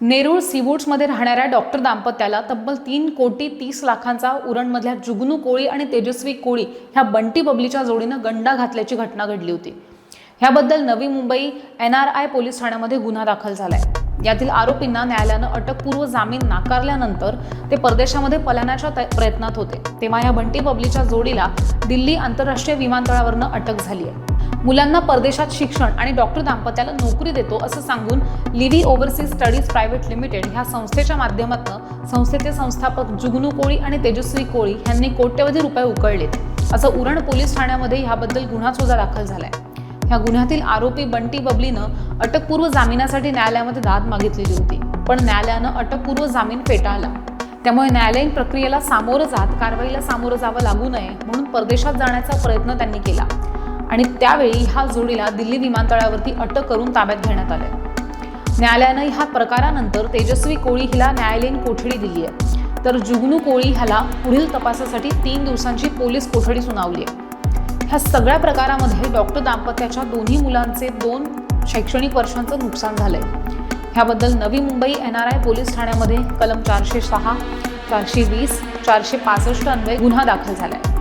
नेरूळ सीवूड्समध्ये राहणाऱ्या डॉक्टर दाम्पत्याला तब्बल तीन कोटी तीस लाखांचा उरणमधल्या जुगनू कोळी आणि तेजस्वी कोळी ह्या बंटी बबलीच्या जोडीनं गंडा घातल्याची घटना घडली होती. ह्याबद्दल Navi Mumbai N R I police ठाण्यामध्ये गुन्हा दाखल झालाय. यातील आरोपींना न्यायालयानं अटकपूर्व जामीन नाकारल्यानंतर ते परदेशामध्ये पलायनाच्या त- प्रयत्नात होते. तेव्हा या बंटी बबलीच्या जोडीला दिल्ली आंतरराष्ट्रीय विमानतळावरनं अटक झाली आहे. मुलांना परदेशात शिक्षण आणि डॉक्टर दाम्पत्याला नोकरी देतो असं सांगून Livi overseas studies private limited ह्या संस्थेच्या माध्यमातून संस्थेचे संस्थापक जुगनू कोळी आणि तेजस्वी कोळी यांनी कोट्यवधी रुपये उकळलेत. असं उरण पोलीस ठाण्यामध्ये ह्याबद्दल गुन्हा सुद्धा दाखल झालाय. ह्या गुन्ह्यातील आरोपी बंटी बबलीनं अटकपूर्व जामिनासाठी न्यायालयामध्ये दाद मागितलेली होती पण न्यायालयानं अटकपूर्व जामीन फेटाळला. त्यामुळे न्यायालयीन प्रक्रियेला सामोरं जात कारवाईला सामोरं जावं लागू नये म्हणून परदेशात जाण्याचा प्रयत्न त्यांनी केला. आणि त्यावेळी ह्या जोडीला दिल्ली विमानतळावरती अटक करून ताब्यात घेण्यात आले न्यायालयानं ह्या प्रकारानंतर तेजस्वी कोळी हिला न्यायालयीन कोठडी दिली आहे तर जुगनू कोळी ह्याला पुढील तपासासाठी तीन दिवसांची पोलीस कोठडी सुनावली आहे ह्या सगळ्या प्रकारामध्ये डॉक्टर दाम्पत्याच्या दोन्ही मुलांचे दोन शैक्षणिक वर्षांचं नुकसान झालंय. ह्याबद्दल Navi Mumbai N R I police ठाण्यामध्ये कलम चारशे सहा चारशे वीस चारशे पासष्ट अन्वये गुन्हा दाखल झालाय.